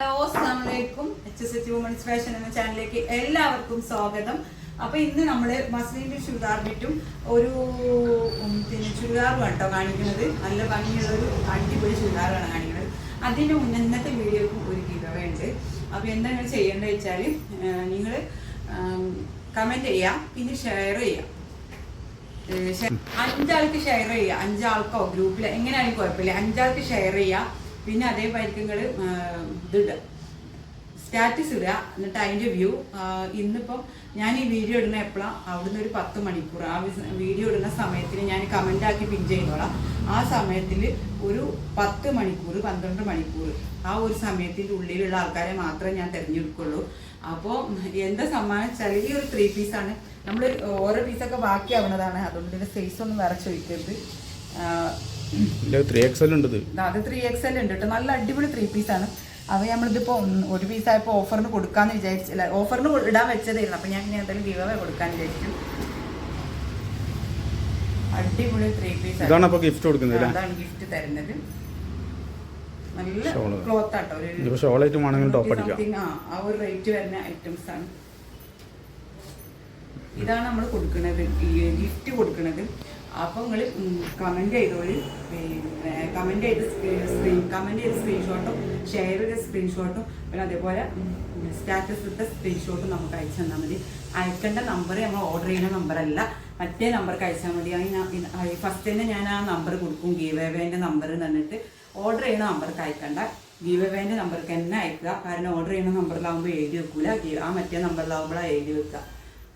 Hello അസ്സാമലൈക്കും H S H women's fashion എന്ന ചാനലിലേക്ക് എല്ലാവർക്കും സ്വാഗതം. അപ്പൊ ഇന്ന് നമ്മൾ മസ്ലിന്റെ ചുരിദാർ ഒരു പിന്നെ ചുരിദാറും കേട്ടോ കാണിക്കുന്നത്. നല്ല ഭംഗിയുള്ള ഒരു അടിപൊളി ചുരിദാറാണ് കാണിക്കുന്നത്. അതിന്റെ ഉന്നത്തെ വീഡിയോക്കും ഒരു ഗിവവേ അപ്പൊ എന്താ നിങ്ങൾ ചെയ്യേണ്ടത് വെച്ചാൽ നിങ്ങൾ കമന്റ് ചെയ്യാം. പിന്നെ ഷെയർ ചെയ്യാം. അഞ്ചാൾക്ക് ഷെയർ ചെയ്യുക അഞ്ചാൾക്കോ ഗ്രൂപ്പിൽ എങ്ങനെയായാലും കുഴപ്പമില്ല. അഞ്ചാൾക്ക് ഷെയർ ചെയ്യുക പിന്നെ അതേ നിങ്ങൾ ഇതിടുക സ്റ്റാറ്റസ് ഇടുക എന്നിട്ട് അതിന്റെ വ്യൂ ഇന്നിപ്പം ഞാൻ ഈ വീഡിയോ ഇടുന്ന എപ്പോഴാണ് അവിടുന്ന് ഒരു പത്ത് മണിക്കൂർ. ആ വീഡിയോ ഇടുന്ന സമയത്തിന് ഞാൻ കമന്റ് ആക്കി പിൻ ചെയ്തോളാം. ആ സമയത്തിൽ ഒരു പത്ത് മണിക്കൂർ പന്ത്രണ്ട് മണിക്കൂർ ആ ഒരു സമയത്തിന്റെ ഉള്ളിലുള്ള ആൾക്കാരെ മാത്രമേ ഞാൻ തിരഞ്ഞെടുക്കുള്ളൂ. അപ്പോൾ എന്താ സമ്മാനം വെച്ചാൽ ഈ ഒരു ത്രീ പീസാണ് നമ്മൾ ഓരോ പീസൊക്കെ ബാക്കിയാവുന്നതാണ് അതുകൊണ്ട് ഇതിന്റെ സൈസ് ഒന്നും വേറെ ചോദിക്കരുത്. ത്രീ എക്സൽ ഉണ്ട് അത് ത്രീ എക്സ് എൽ ഉണ്ട് കേട്ടോ നല്ല അടിപൊളി ത്രീ പീസാണ് അത് നമ്മളിതിപ്പോ ഒരു പീസ് പീസായപ്പോൾ ഓഫറിന് കൊടുക്കാന്ന് വിചാരിച്ചില്ല ഓഫറിന് ഇടാൻ വെച്ചതായിരുന്നു അപ്പൊ ഞാൻ ഇനി എന്തായാലും ഗീവ് അവേ കൊടുക്കാൻ വിചാരിച്ചു. അടിപൊളി ത്രീ പീസ് ഇതാണ് അപ്പൊ ഗിഫ്റ്റ് കൊടുക്കുന്നത് അതാണ് ഗിഫ്റ്റ് തരുന്നത്. നല്ല ക്ലോത്ത് ആട്ടോ ഒരു ഷോൾ ഷോളായിട്ട് വേണമെങ്കിൽ ടോപ്പ് അടിക്കാം. ആ ഒരു റേറ്റ് വരുന്ന ഐറ്റംസ് ആണ്. ഇതാണ് നമ്മൾ കൊടുക്കുന്നത് ഗിഫ്റ്റ് കൊടുക്കുന്നത് അപ്പോൾ നിങ്ങൾ കമന്റ് ചെയ്തോളി പിന്നെ കമന്റ് ചെയ്ത് സ്ക്രീൻ കമന്റ് ചെയ്ത സ്ക്രീൻഷോട്ടും ഷെയർ ചെയ്ത സ്ക്രീൻഷോട്ടും പിന്നെ അതേപോലെ സ്റ്റാറ്റസ് ഇട്ട സ്ക്രീൻഷോട്ടും നമുക്ക് അയച്ചു തന്നാൽ മതി. അയക്കേണ്ട നമ്പർ നമ്മൾ ഓർഡർ ചെയ്യുന്ന നമ്പറല്ല മറ്റേ നമ്പർക്ക് അയച്ചാൽ മതി. അതിന് ഫസ്റ്റ് തന്നെ ഞാൻ ആ നമ്പർ കൊടുക്കും ഗീവേവേന്റെ നമ്പർ തന്നിട്ട് ഓർഡർ ചെയ്യുന്ന നമ്പർക്ക് അയക്കണ്ട. ഗീവേവേന്റെ നമ്പർക്ക് തന്നെ അയക്കുക. കാരണം ഓർഡർ ചെയ്യുന്ന നമ്പറിലാവുമ്പോൾ എഴുതി വെക്കൂല. ആ മറ്റേ നമ്പറിലാവുമ്പോഴാണ് എഴുതി വെക്കുക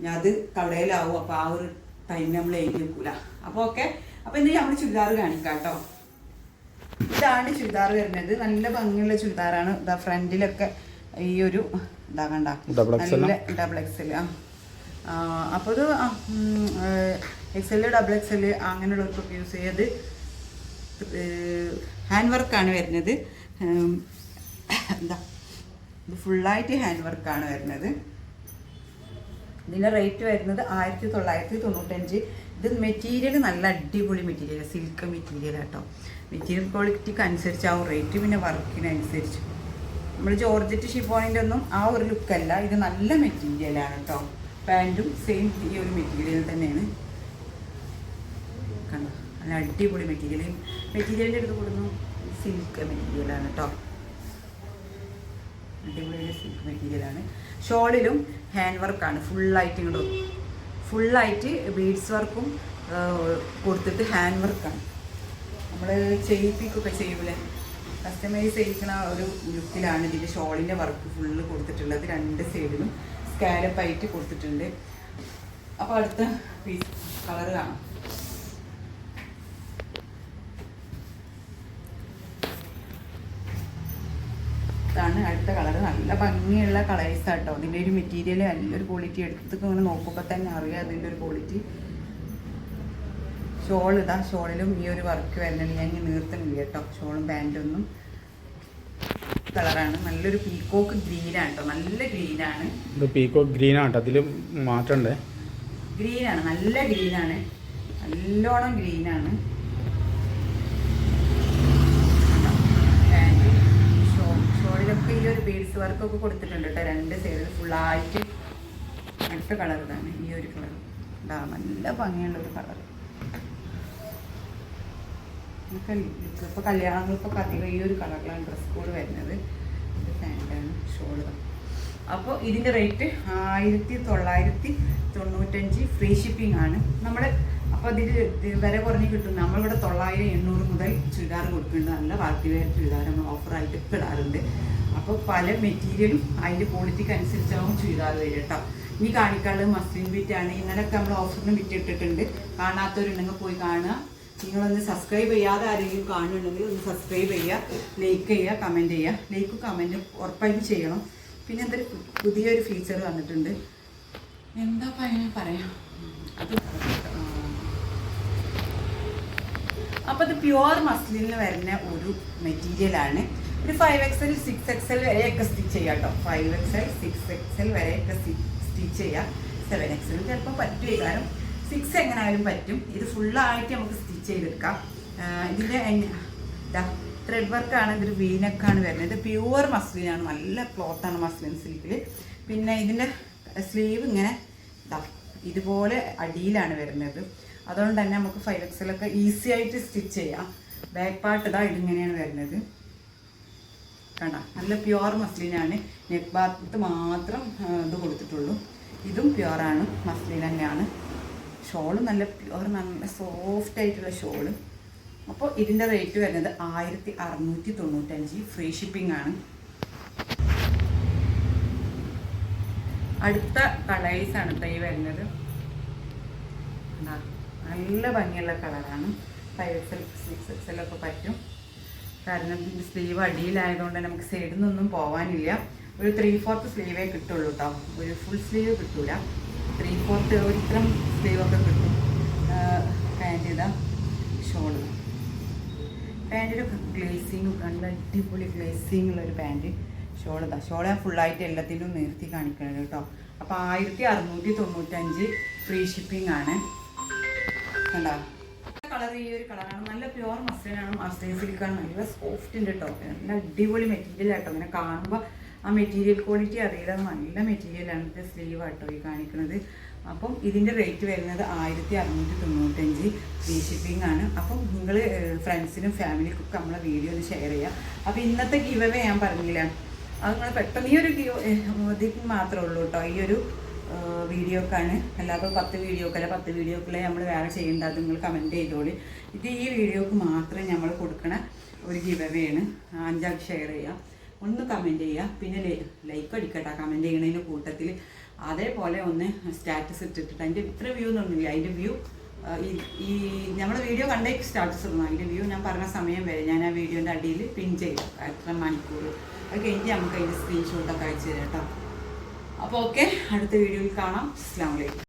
ഞാൻ അത് കടയിലാവും അപ്പോൾ ആ ഒരു ടൈമിൽ നമ്മൾ എഴുതി വെക്കൂല. അപ്പോൾ ഓക്കെ അപ്പോൾ ഇന്ന് നമ്മൾ ചുരിദാർ കാണിക്കാം കേട്ടോ ഇതാണ് ചുരിദാർ വരുന്നത്. നല്ല ഭംഗിയുള്ള ചുരിദാറാണ്. ഇതാ ഫ്രണ്ടിലൊക്കെ ഈ ഒരു ഇതാ കണ്ട. നല്ല ഡബിൾ എക്സൽ ആ. അപ്പോൾ ഇത് എക്സൽ ഡബിൾ എക്സൽ അങ്ങനെയുള്ളവർക്കൊക്കെ യൂസ് ചെയ്യത് ഹാൻഡ് വർക്കാണ് വരുന്നത്. എന്താ ഇത് ഫുള്ളായിട്ട് ഹാൻഡ് വർക്കാണ് വരുന്നത്. ഇതിന്റെ റേറ്റ് വരുന്നത് ആയിരത്തി തൊള്ളായിരത്തി തൊണ്ണൂറ്റഞ്ച്. ഇത് മെറ്റീരിയൽ നല്ല അടിപൊളി മെറ്റീരിയൽ സിൽക്ക് മെറ്റീരിയൽ കേട്ടോ മെറ്റീരിയൽ ക്വാളിറ്റിക്ക് അനുസരിച്ചാവും റേറ്റ് പിന്നെ വർക്കിനനുസരിച്ച് നമ്മൾ ജോർജറ്റ് ഷിഫോണിന്റെ ഒന്നും ആ ഒരു ലുക്കല്ല ഇത് നല്ല മെറ്റീരിയലാണ് കേട്ടോ പാന്റും സെയിം ഈ ഒരു മെറ്റീരിയൽ തന്നെയാണ്. കണ്ടോ? നല്ല അടിപൊളി മെറ്റീരിയൽ മെറ്റീരിയലിന്റെ അടുത്ത് കൊടുക്കുന്നു. സിൽക്ക് മെറ്റീരിയലാണ് കേട്ടോ അടിപൊളി സിൽക്ക് മെറ്റീരിയലാണ് ഷോളിലും ഹാൻഡ് വർക്കാണ് ഫുള്ളായിട്ട് ഇങ്ങോട്ട് ഫുള്ളായിട്ട് ബീഡ്സ് വർക്കും കൊടുത്തിട്ട് ഹാൻഡ് വർക്കാണ് നമ്മൾ ചെയ്യിപ്പിക്കൊക്കെ ചെയ്യൂലേ? കസ്റ്റമൈസ് ചെയ്യിക്കുന്ന ഒരു ലുക്കിലാണ് ഇതിന്റെ ഷോളിന്റെ വർക്ക് ഫുള്ള് കൊടുത്തിട്ടുള്ളത്. രണ്ട് സൈഡിലും സ്കാലപ്പായിട്ട് കൊടുത്തിട്ടുണ്ട്. അപ്പോൾ അടുത്ത പീസ് കളർ കാണാം. ഇതാണ് അടുത്ത കളർ നല്ല ഭംഗിയുള്ള കളേഴ്സ് ആട്ടോ. ഇതിന്റെ ഒരു മെറ്റീരിയൽ നല്ലൊരു ക്വാളിറ്റി എടുത്തൊക്കെ ഇങ്ങനെ നോക്കുമ്പോൾ തന്നെ അറിയാം അതിന്റെ ഒരു ക്വാളിറ്റി ഷോൾ ഇതാ ഷോളിലും ഈ ഒരു വർക്ക് വരുന്നുണ്ട് ഞാൻ ഇങ്ങനെ നീർത്തുന്നില്ല കേട്ടോ. ഷോളും പാന്റൊന്നും കളറാണ്. നല്ലൊരു പീക്കോക്ക് ഗ്രീനാണ് കേട്ടോ നല്ല ഗ്രീനാണ് ഇത് പീക്കോക്ക് ഗ്രീൻ അതിലും അതിൽ മാറ്റണ്ടേ ഗ്രീനാണ് നല്ല ഗ്രീനാണ് നല്ലോണം ഗ്രീനാണ് പാന്റ് ഷോൾ ഷോളിലൊക്കെ ഈ ഒരു ബീഡ്സ് വർക്കൊക്കെ കൊടുത്തിട്ടുണ്ട് കേട്ടോ. രണ്ട് സൈഡിൽ ഫുള്ളായിട്ട് അടുത്ത കളർ ഇതാണ്. ഈ ഒരു കളർ ഇതാ നല്ല ഭംഗിയുള്ള ഒരു കളർ ഇപ്പോൾ കല്യാണങ്ങൾക്കൊക്കെ അധികം ഈ ഒരു കളറിലാണ് ഡ്രസ് കോഡ് വരുന്നത്. ഇത് ഷോൾ അപ്പോൾ ഇതിന്റെ റേറ്റ് ആയിരത്തി തൊള്ളായിരത്തി തൊണ്ണൂറ്റഞ്ച് ഫ്രീ ഷിപ്പിംഗ് ആണ്. നമ്മൾ അപ്പോൾ ഇതിൽ വില കുറഞ്ഞ് കിട്ടും. നമ്മളിവിടെ തൊള്ളായിരം എണ്ണൂറ് മുതൽ ചുരിദാർ കൊടുക്കുന്നുണ്ട്. നല്ല പാർട്ടി വെയർ ചുരിദാർ നമ്മൾ ഓഫറായിട്ട് ഇപ്പോൾ ഇടാറുണ്ട്. അപ്പോൾ പല മെറ്റീരിയലും അതിന്റെ ക്വാളിറ്റിക്ക് അനുസരിച്ചാവും ചുരിദാർ വരിക കേട്ടോ. ഇനി കാണിക്കാനുള്ളത് മസ്ലിൻ ബിറ്റാണ് ഇന്നലൊക്കെ നമ്മൾ ഓഫറിന് വിറ്റിട്ടിട്ടുണ്ട് കാണാത്തവരുണ്ടെങ്കിൽ പോയി കാണുക. നിങ്ങളൊന്ന് സബ്സ്ക്രൈബ് ചെയ്യാതെ ആരെങ്കിലും കാണുന്നുണ്ടെങ്കിൽ ഒന്ന് സബ്സ്ക്രൈബ് ചെയ്യുക ലൈക്ക് ചെയ്യുക കമന്റ് ചെയ്യുക. ലൈക്കും കമന്റും ഉറപ്പായിട്ട് ചെയ്യണം. പിന്നെ എന്തൊരു പുതിയൊരു ഫീച്ചർ വന്നിട്ടുണ്ട്. എന്താ പറയാ പറയാം? അത് അപ്പോൾ ഇത് പ്യുവർ മസ്ലിനിൽ വരുന്ന ഒരു മെറ്റീരിയലാണ് ഒരു five X L six X L വരെയൊക്കെ സ്റ്റിച്ച് ചെയ്യാം കേട്ടോ five X L six X L വരെയൊക്കെ സ്റ്റിച്ച് ചെയ്യാം. സെവൻ എക്സ് എൽ ചിലപ്പോൾ പറ്റുമേ കാരണം സിക്സ് എങ്ങനെയായാലും പറ്റും. ഇത് ഫുള്ളായിട്ട് നമുക്ക് സ്റ്റിച്ച് ചെയ്തെടുക്കാം. ഇതിന്റെ ദാ ത്രെഡ് വർക്കാണ് ഇതൊരു വീനക്കാണ് വരുന്നത്. ഇത് പ്യുവർ മസ്ലിനാണ് നല്ല ക്ലോത്താണ് മസ്ലിൻ സിൽക്കിൽ പിന്നെ ഇതിന്റെ സ്ലീവ് ഇങ്ങനെ ഇതാ ഇതുപോലെ അടിയിലാണ് വരുന്നത്. അതുകൊണ്ട് തന്നെ നമുക്ക് ഫൈവ് എക്സിലൊക്കെ ഈസി ആയിട്ട് സ്റ്റിച്ച് ചെയ്യാം. ബാക്ക് പാർട്ട് ഇതാ ഇതിങ്ങനെയാണ് വരുന്നത്. കണ്ട നല്ല പ്യുവർ മസ്ലിനാണ് നെക്ക് ഭാഗത്ത് മാത്രം ഇത് കൊടുത്തിട്ടുള്ളൂ. ഇതും പ്യുവറാണ് മസ്ലിൻ തന്നെയാണ്. ഷോൾ നല്ല പ്യുവർ നല്ല സോഫ്റ്റ് ആയിട്ടുള്ള ഷോൾ അപ്പോൾ ഇതിന്റെ റേറ്റ് വരുന്നത് ആയിരത്തി അറുന്നൂറ്റി തൊണ്ണൂറ്റഞ്ച് ഫ്രീ ഷിപ്പിംഗ് ആണ്. അടുത്ത കളേഴ്സാണ് തൈ വരുന്നത്. ദാ, നല്ല ഭംഗിയുള്ള കളറാണ്. ഫൈവ് എക്സൽ സിക്സ് എക്സലൊക്കെ പറ്റും. കാരണം സ്ലീവ് അടിയിലായതുകൊണ്ട് നമുക്ക് സൈഡിൽ നിന്നൊന്നും പോകാനില്ല ഒരു ത്രീ ഫോർത്ത് സ്ലീവേ കിട്ടുള്ളൂ കേട്ടോ ഒരു ഫുൾ സ്ലീവ് കിട്ടൂല. ത്രീ ഫോർത്ത് ഒരു സ്ലീവൊക്കെ കിട്ടും. പാന്റ് ഇതാ. ഷോൾ. പാന്റിന്റെ ഗ്ലേസിങ് നല്ല അടിപൊളി ഗ്ലേസിങ് ഉള്ള ഒരു പാന്റ് ഷോൾ ഇതാ. ഷോൾ ഞാൻ ഫുള്ളായിട്ട് എല്ലാത്തിനും നിർത്തി കാണിക്കണം കേട്ടോ അപ്പോൾ ആയിരത്തി അറുന്നൂറ്റി തൊണ്ണൂറ്റഞ്ച് ഫ്രീ ഷിപ്പിംഗ് ആണ്. കണ്ടോ? കളർ ഈ ഒരു കളറാണ്. നല്ല പ്യുവർ മസ്ലിനാണ് മസ്ലിൻ സിൽക്കാണ് നല്ല സോഫ്റ്റ് ഉണ്ട് കേട്ടോ നല്ല അടിപൊളി മെറ്റീരിയൽ ആട്ടോ. ഇങ്ങനെ കാണുമ്പോൾ ആ മെറ്റീരിയൽ ക്വാളിറ്റി അറിയില്ല. നല്ല മെറ്റീരിയലാണ് ഇത് സ്ലീവ് ആട്ടോ ഈ കാണിക്കുന്നത്. അപ്പം ഇതിന്റെ റേറ്റ് വരുന്നത് ആയിരത്തി അറുന്നൂറ്റി തൊണ്ണൂറ്റഞ്ച് ഫ്രീ ഷിപ്പിംഗ് ആണ്. അപ്പം നിങ്ങൾ ഫ്രണ്ട്സിനും ഫാമിലിക്കും ഒക്കെ നമ്മളെ വീഡിയോ ഒന്ന് ഷെയർ ചെയ്യാം. അപ്പോൾ ഇന്നത്തെ ഗീവ് ഞാൻ പറഞ്ഞില്ല? അത് നിങ്ങൾ പെട്ടെന്ന് ഈ ഒരു ഗീവ് ഇതിന് മാത്രമേ ഉള്ളൂ കേട്ടോ ഈ ഒരു വീഡിയോക്കാണ് അല്ലാതെ പത്ത് വീഡിയോക്കല്ല പത്ത് വീഡിയോക്കല്ലേ നമ്മൾ വേറെ ചെയ്യേണ്ട അത് നിങ്ങൾ കമന്റ് ചെയ്തോളി. ഇത് ഈ വീഡിയോക്ക് മാത്രമേ നമ്മൾ കൊടുക്കണ ഒരു ഗിവവേ ആണ്. ഷെയർ ചെയ്യുക ഒന്ന് കമന്റ് ചെയ്യുക പിന്നെ ലൈക്ക് അടിക്കട്ടെ കമന്റ് ചെയ്യണതിന്റെ കൂട്ടത്തിൽ. അതേപോലെ ഒന്ന് സ്റ്റാറ്റസ് ഇട്ടിട്ട് അതിന്റെ ഇത്ര വ്യൂ എന്നൊന്നുമില്ല അതിന്റെ വ്യൂ ഈ ഈ നമ്മുടെ വീഡിയോ കണ്ടേ സ്റ്റാറ്റസ് ഇടണം. അതിന്റെ വ്യൂ ഞാൻ പറഞ്ഞ സമയം വരെ ഞാൻ ആ വീഡിയോന്റെ അടിയിൽ പിൻ ചെയ്തു എത്ര മണിക്കൂർ അത് കഴിഞ്ഞ് നമുക്ക് അതിന്റെ സ്ക്രീൻഷോട്ടൊക്കെ അയച്ചു തരാം കേട്ടോ. അപ്പോൾ ഓക്കെ അടുത്ത വീഡിയോയിൽ കാണാം. അസ്സാം വലൈക്കും